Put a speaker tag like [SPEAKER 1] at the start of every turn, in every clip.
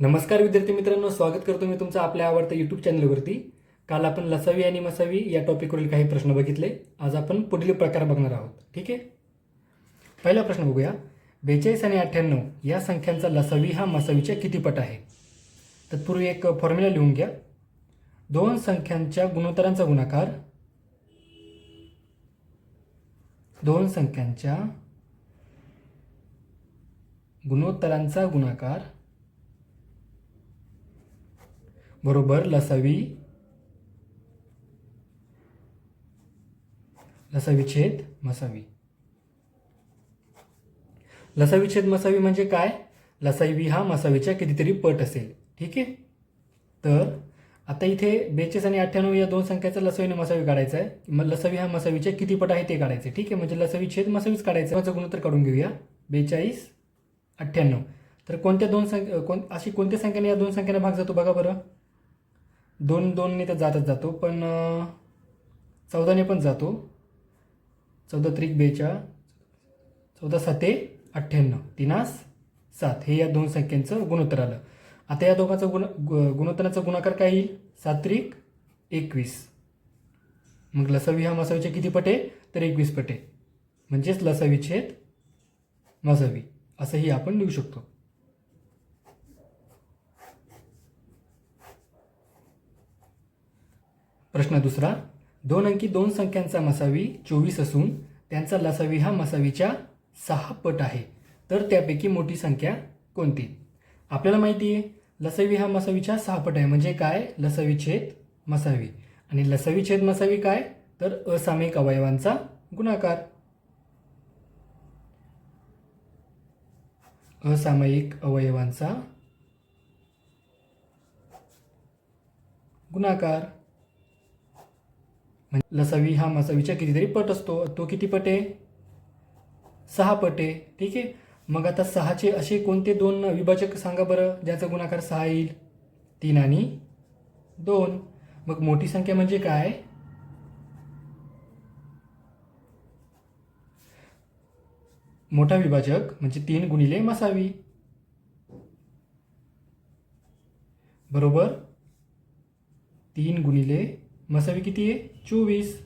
[SPEAKER 1] नमस्कार विद्यार्थी मित्रांनो स्वागत करतो मी तुमचं आपल्या आवडत्या यूट्यूब चॅनलवरती काल आपण लसावी आणि मसावी या टॉपिकवरील काही प्रश्न बघितले. आज आपण पुढील प्रकार बघणार आहोत. ठीक आहे? पहिला प्रश्न बघूया. बेचाळीस आणि अठ्ठ्याण्णव या संख्यांचा लसावी हा मसावीच्या किती पट आहे? तत्पूर्वी एक फॉर्म्युला लिहून घ्या. दोन संख्यांच्या गुणोत्तरांचा गुणाकार. दोन संख्यांच्या गुणोत्तरांचा गुणाकार. बरोबर लसावी. लसावी छेद मसावी. लसावी छेद मसावी म्हणजे काय? लसावी हा मसावीच्या कितीतरी पट असेल. ठीक आहे? तर आता इथे बेचाळीस आणि अठ्ठ्याण्णव या दोन संख्याचा लसावीने मसावी काढायचा आहे. मग लसावी हा मसावीच्या किती पट आहे ते काढायचे. ठीक आहे? म्हणजे लसावी छेद मसावीच काढायचं माझं गुणोत्तर काढून घेऊया. बेचाळीस अठ्ठ्याण्णव. तर कोणत्या दोन संख्या कोण अशी कोणत्या संख्येने या दोन संख्येने भाग जातो बघा बरं. दोन दोनने तर जातच जातो पण चौदाने पण जातो. चौदा त्रिक बेचा. चौदा साते अठ्ठ्याण्णव. तिनास सात. हे या दोन संख्यांचं गुणोत्तर आलं. आता या दोघांचं गुण गु- गुणोत्तराचा गुणाकार काय येईल? सात त्रिक एकवीस. मग लसावी हा मसावीचे किती पटे? तर एकवीस पटे. म्हणजेच लसावी छेद मसावी. असंही आपण लिहू शकतो. प्रश्न दुसरा दोन अंकी दोन संख्यांचा मसावी चोवीस असून त्यांचा लसावी हा मसावीच्या सहा पट आहे. तर त्यापैकी मोठी संख्या कोणती? आपल्याला माहिती आहे लसावी हा मसावीच्या सहा पट आहे. म्हणजे काय? लसावी छेद मसावी. आणि लसावी छेद मसावी काय? तर असामयिक अवयवांचा गुणाकार. असामयिक अवयवांचा गुणाकार. म्हणजे लसावी हा मसावीच्या कितीतरी पट असतो. तो किती पट? आहे सहा पट. आहे ठीक आहे? मग आता सहाचे असे कोणते दोन विभाजक सांगा बरं ज्याचा गुणाकार सहा येईल? तीन आणि दोन. मग मोठी संख्या म्हणजे काय? मोठा विभाजक म्हणजे तीन गुणिले मसावी. बरोबर? तीन गुणिले मसावी किती आहे? चोवीस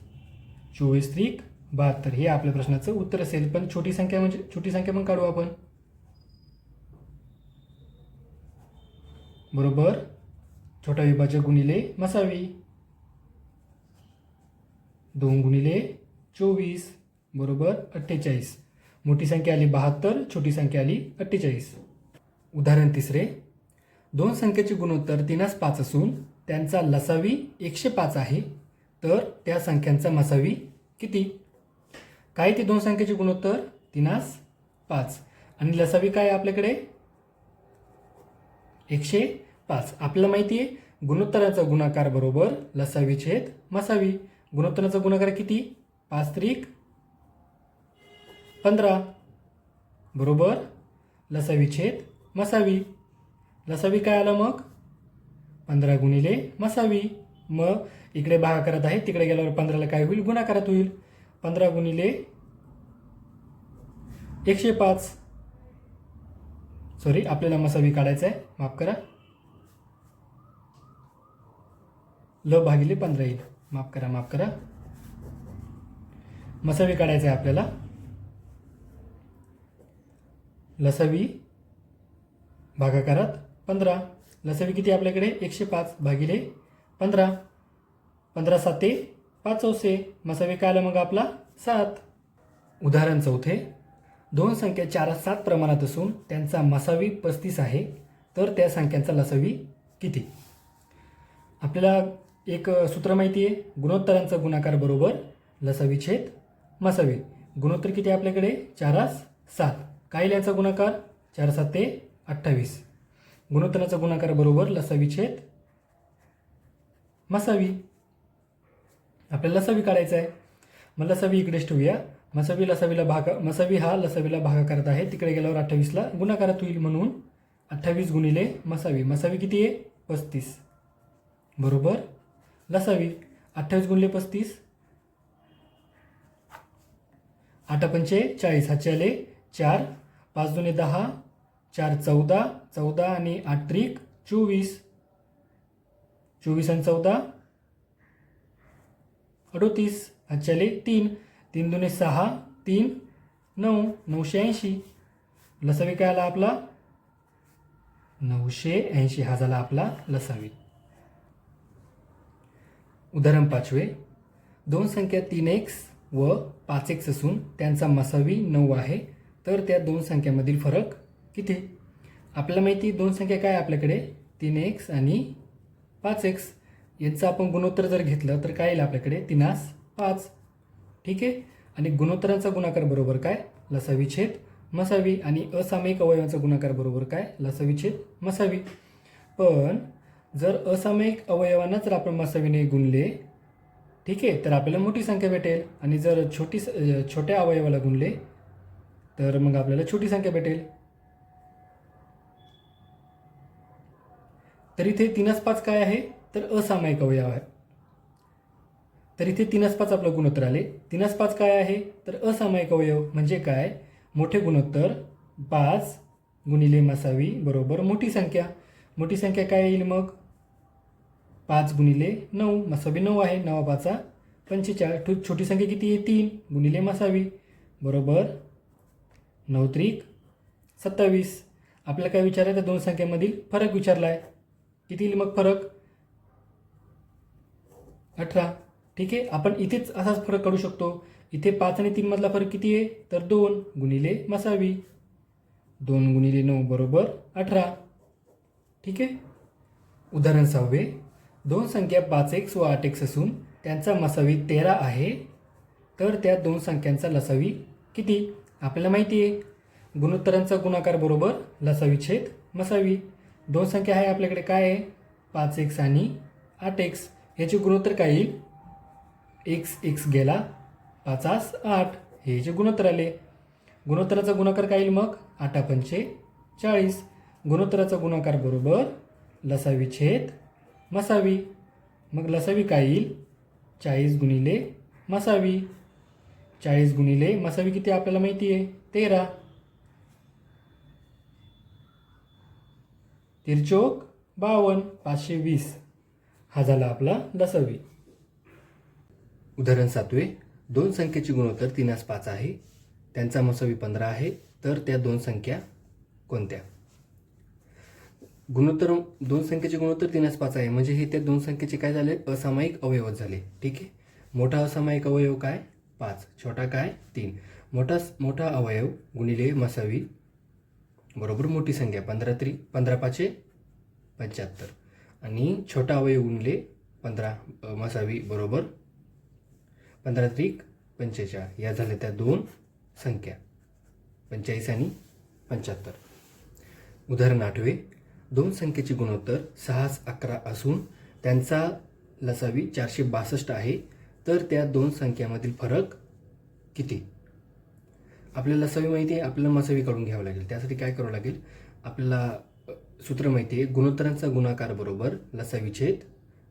[SPEAKER 1] चोवीस त्रिक बहात्तर. हे आपल्या प्रश्नाचं उत्तर असेल. पण छोटी संख्या म्हणजे छोटी संख्या पण काढू आपण. बरोबर? छोटा विभाजक गुणिले मसावी. दोन गुणिले चोवीस. बरोबर? अठ्ठेचाळीस. मोठी संख्या आली बहात्तर छोटी संख्या आली अठ्ठेचाळीस. उदाहरण तिसरे. दोन संख्येचे गुणोत्तर तीनास पाच असून त्यांचा लसावी एकशे पाच आहे. तर त्या संख्यांचा मसावी किती? काय ते दोन संख्येचे गुणोत्तर? तिनास पाच. आणि लसावी काय आपल्याकडे? एकशे पाच. आपल्याला माहिती आहे गुणोत्तराचा गुणाकार बरोबर लसावी छेद मसावी. गुणोत्तराचा गुणाकार किती? पाच त्रिक पंधरा. बरोबर लसावी छेद मसावी. लसावी काय आलं मग? पंधरा गुणिले मसावी. मग इकडे भागाकारात आहे तिकडे गेल्यावर पंधराला काय होईल? गुणाकारात होईल. पंधरा गुणिले एकशे पाच. सॉरी आपल्याला मसावी काढायचं आहे. माफ करा. ल भागिले पंधरा येईल. माफ करा माफ करा. मसावी काढायचं आहे आपल्याला. लसावी भागाकारात पंधरा. लसावी किती आपल्याकडे? एकशे पाच भागिले पंधरा. पंधरा साते पाच चौसे. मसावे काय आला मग आपला? सात. उदाहरण चौथे. दोन संख्या चार सात प्रमाणात असून त्यांचा मसावी पस्तीस आहे. तर त्या संख्यांचा लसावी किती? आपल्याला एक सूत्र माहिती आहे गुणोत्तरांचा गुणाकार बरोबर लसावी छेद मसावी. गुणोत्तर किती आहे आपल्याकडे? चारास सात. काय याचा गुणाकार? चार सात ते अठ्ठावीस. गुणोत्तराचा गुणाकार बरोबर लसावी छेद मसावी. आपल्याला लसावी काढायचं आहे. मग लसावी इकडेच ठेवूया. मसावी लसावीला भाग मसावी हा लसावीला भागाकारात आहे. तिकडे गेल्यावर अठ्ठावीसला गुणाकारात होईल म्हणून अठ्ठावीस गुणिले मसावी. मसावी किती आहे? पस्तीस. बरोबर? लसावी. अठ्ठावीस गुणिले पस्तीस. आठ पंचे चाळीस. हातचे चार. पाच दोन्ही दहा. चार चौदा. चौदा आणि आठ त्रिक चोवीस. चोवीस आणि चौदा. अडोतीस. आजच्याले तीन. तीन दुने सहा. तीन. नऊ. नऊशे ऐंशी. लसावी काय आला आपला? नऊशे ऐंशी. हा झाला आपला लसावी. उदाहरण पाचवे. दोन संख्या तीन एक्स व पाच एक्स असून त्यांचा मसावी नऊ आहे. तर त्या दोन संख्यामधील फरक किती? आपल्याला माहिती दोन संख्या काय आहे आपल्याकडे? तीन एक्स आणि पाच एक्स यांचं आपण गुणोत्तर जर घेतलं तर काय येईल आपल्याकडे? तिनास पाच. ठीक आहे? आणि गुणोत्तरांचा गुणाकार बरोबर काय? लसावी छेद मसावी. आणि असामयिक अवयवांचा गुणाकार बरोबर काय? लसावी छेद मसावी. पण जर असामयिक अवयवांना जर आपण मसावीने गुणले ठीक आहे तर आपल्याला मोठी संख्या भेटेल. आणि जर छोटी स- छोट्या अवयवाला गुणले तर मग आपल्याला छोटी संख्या भेटेल. तर इथे तीनच पाच काय आहे? तर असामायिक अवयव आहे. तर इथे तीनच पाच आपलं गुणोत्तर आले. तीनच पाच काय आहे? तर असामायिक अवयव म्हणजे काय? मोठे गुणोत्तर पाच गुणिले मसावी बरोबर मोठी संख्या. मोठी संख्या काय येईल मग? पाच गुणिले नऊ. मसावी नऊ आहे. नवा पाचा पंचेचाळीस. ठो- छोटी संख्या किती आहे? तीन गुणिले मसावी बरोबर नऊ त्रिक सत्तावीस. आपल्याला काय विचारायचं? त्या दोन संख्येमधील फरक विचारला आहे किती येईल मग फरक? अठरा. ठीक आहे? आपण इथेच असाच फरक काढू शकतो. इथे पाच आणि तीन मधला फरक किती आहे? तर दोन गुणिले मसावी. दोन गुणिले नऊ बरोबर अठरा. ठीक आहे? उदाहरण सहावे. दोन संख्या पाच एक्स व आठ एक्स असून त्यांचा मसावी तेरा आहे. तर त्या दोन संख्यांचा लसावी किती? आपल्याला माहिती आहे. गुणोत्तरांचा गुणाकार बरोबर लसावी छेद मसावी. दोन संख्या आहे आपल्याकडे. काय आहे? पाच एक्स आणि आठ एक्स याचे गुणोत्तर काय येईल? एक्स एक्स गेला पाचास आठ. हे जे गुणोत्तर आले. गुणोत्तराचा गुणाकार काय येईल मग? आठा पंचे चाळीस. गुणोत्तराचा गुणाकार बरोबर लसावी छेद मसावी. मग लसावी काय येईल? चाळीस गुणिले मसावी. चाळीस गुणिले मसावी किती आपल्याला माहिती आहे? तेरा. तिरचोक बावन्न पाचशे वीस. हा झाला आपला दसावी.
[SPEAKER 2] उदाहरण सातवे. दोन संख्येची गुणोत्तर तीनास पाच आहे. त्यांचा मसावी पंधरा आहे. तर त्या दोन संख्या कोणत्या? गुणोत्तर दोन संख्येचे गुणोत्तर तीनास पाच आहे. म्हणजे हे त्या दोन संख्येचे काय झाले? असामायिक अवयव झाले. ठीक आहे? मोठा असामायिक अवयव काय? पाच. छोटा काय? तीन. मोठा मोठा अवयव गुणिले मसावी बरोबर मोठी संख्या पंधरा त्रि पंधरा पाचे पंच्याहत्तर. आणि छोटा अवयव उनले पंधरा मसावी बरोबर पंधरा त्रिक पंचेचाळीस या झाल्या त्या दोन संख्या. पंचेचाळीस आणि पंच्याहत्तर. उदाहरण आठवे दोन संख्येची गुणोत्तर सहाच अकरा असून त्यांचा लसावी चारशे बासष्ट आहे. तर त्या दोन संख्यामधील फरक किती? आपल्याला लसावी माहिती आहे आपल्याला मसावी काढून घ्यावं लागेल. त्यासाठी काय करावं लागेल? आपल्याला सूत्र माहिती आहे गुणोत्तरांचा गुणाकार बरोबर लसावी छेद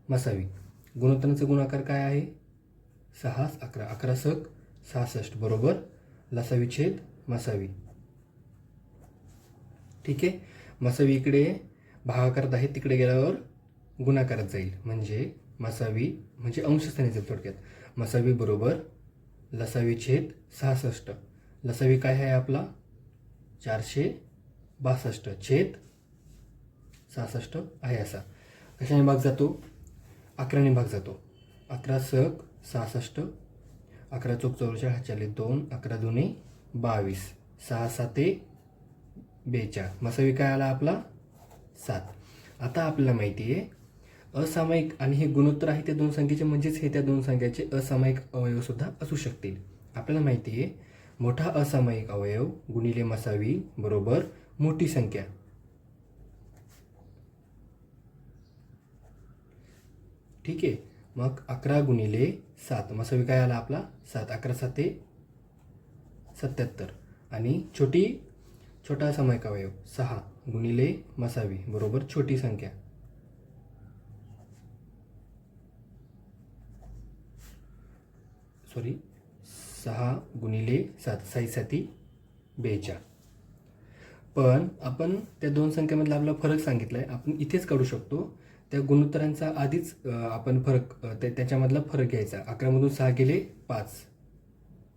[SPEAKER 2] मसावी. गुणोत्तरांचा गुणाकार काय आहे? सहा अकरा अकरा सक सहासष्ट बरोबर लसावी छेद मसावी. ठीक आहे? मसावी इकडे भागाकारात आहे तिकडे गेल्यावर गुणाकारात जाईल. म्हणजे मसावी म्हणजे अंशस्थानी जाईल थोडक्यात. मसावी बरोबर लसावी छेद सहासष्ट. लसावी काय आहे आपला? चारशे बासष्ट छेद सहासष्ट आहे असा. कशाने भाग जातो. अकराने भाग जातो. अकरा सक सहासष्ट अकरा चौक चौवेचाळीस हाचाले दोन अकरा दोन्ही बावीस. सहा साते बेचाळ. मसावी काय आला आपला? सात. आता आपल्याला माहिती आहे असामायिक आणि हे गुणोत्तर आहे त्या दोन संख्येचे म्हणजेच हे त्या दोन संख्याचे असामायिक अवयवसुद्धा असू शकतील. आपल्याला माहिती आहे मोठा असामायिक अवयव गुणिले मसावी बरोबर मोठी संख्या. ठीक आहे मग अकरा गुणिले सात. मसावी काय आला आपला? सात. अकरा साते सत्याहत्तर. आणि छोटी छोटा सामायिक अवयव सहा गुणिले मसावी बरोबर छोटी संख्या. सॉरी सहा गुणिले सात साई साती बेचाळ पण आपण त्या दोन संख्येमधला आपला फरक सांगितला आहे आपण इथेच काढू शकतो. त्या गुणोत्तरांचा आधीच आपण फरक ते त्याच्यामधला फरक घ्यायचा. अकरामधून सहा गेले पाच.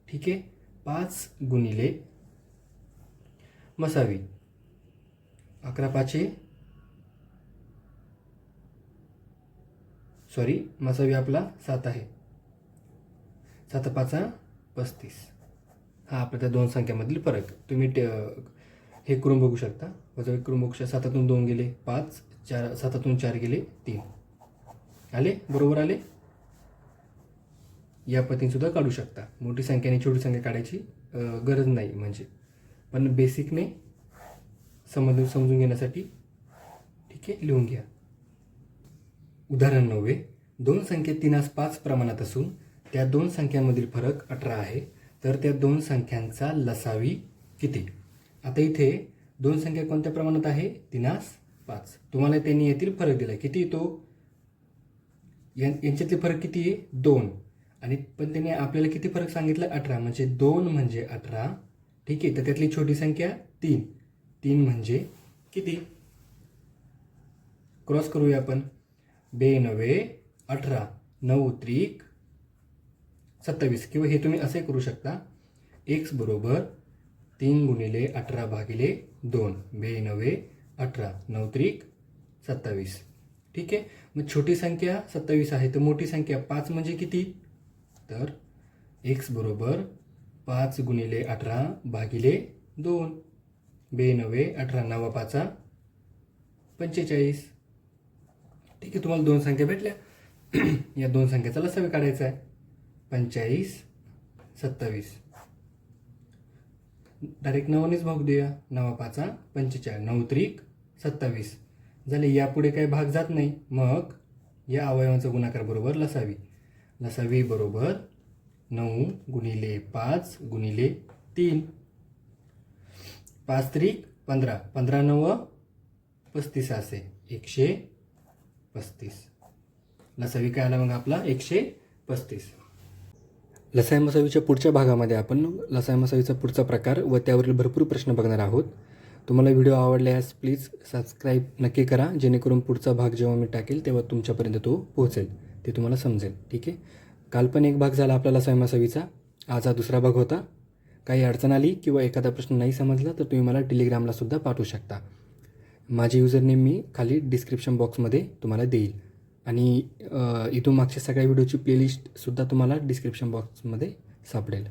[SPEAKER 2] ठीक आहे? पाच गुणिले मसावी. अकरा पाचे. सॉरी मसावी आपला सात आहे. सात पाचा पस्तीस. हा आपल्या त्या दोन संख्यामधील फरक. तुम्ही ते, हे करून बघू शकता. वजा करून बघू शकता. सातातून दोन गेले पाच चार सातातून चार गेले तीन. आले? बरोबर आले? या पद्धतीने काढू शकता. मोठी संख्याने छोटी संख्या काढायची गरज नाही म्हणजे. पण बेसिकने समजून समजून घेण्यासाठी ठीक आहे लिहून घ्या. उदाहरण नववे दोन संख्या तीनास पाच प्रमाणात असून त्या दोन संख्यांमधील फरक अठरा आहे. तर त्या दोन संख्यांचा लसावी किती? आता इथे दोन संख्या कोणत्या प्रमाणात आहे? तिनास पाच. तुम्हाला त्यांनी येथील फरक दिला किती येतो? यांच्यातले फरक किती आहे? दोन. आणि पण त्यांनी आपल्याला किती फरक सांगितला? अठरा. म्हणजे दोन म्हणजे अठरा. ठीक आहे? तर त्यातली छोटी संख्या तीन. तीन म्हणजे किती? क्रॉस करूया आपण. बे नवे अठरा. नऊ त्रिक सत्तावीस किंवा हे तुम्ही असे करू शकता. एक्स बरोबर तीन गुणिले अठरा भागिले दोन. बे नवे अठरा. नऊ त्रिक सत्तावीस. ठीक आहे? मग छोटी संख्या सत्तावीस आहे तर मोठी संख्या पाच म्हणजे किती? तर एक्स बरोबर पाच गुणिले अठरा भागिले दोन. बे नवे अठरा नवा पाचा पंचेचाळीस. ठीक आहे? तुम्हाला दोन संख्या भेटल्या. या दोन संख्याचा लसावी काढायचा आहे. पंचेचाळीस सत्तावीस. डायरेक्ट नवानेच भाग देऊया. नवा पाचा पंचेचाळीस. नऊ त्रिक सत्तावीस. झाले यापुढे काही भाग जात नाही. मग या अवयवांचा गुणाकार बरोबर लसावी. लसावी बरोबर नऊ गुणिले पाच गुणिले तीन. पाच त्रिक पंधरा. पंधरा नव पस्तीस असे. एकशे पस्तीस. लसावी काय आला मग आपला? एकशे पस्तीस. लसाई मसावीच्या पुढच्या भागामध्ये आपण लसाई मसावीचा पुढचा प्रकार व त्यावरील भरपूर प्रश्न बघणार आहोत. तुम्हाला व्हिडिओ आवडल्यास प्लीज सबस्क्राईब नक्की करा जेणेकरून पुढचा भाग जेव्हा मी टाकेल तेव्हा तुमच्यापर्यंत तो पोहोचेल. ते तुम्हाला समजेल ठीक आहे? काल पण एक भाग झाला आपला लसाई मसावीचा आज हा दुसरा भाग होता. काही अडचण आली किंवा एखादा प्रश्न नाही समजला तर तुम्ही मला टेलिग्रामला सुद्धा पाठवू शकता. माझे युजरनेम मी खाली डिस्क्रिप्शन बॉक्समध्ये तुम्हाला देईल. आणि इथून मागच्या सगळ्या व्हिडिओची प्लेलिस्टसुद्धा तुम्हाला डिस्क्रिप्शन बॉक्समध्ये सापडेल.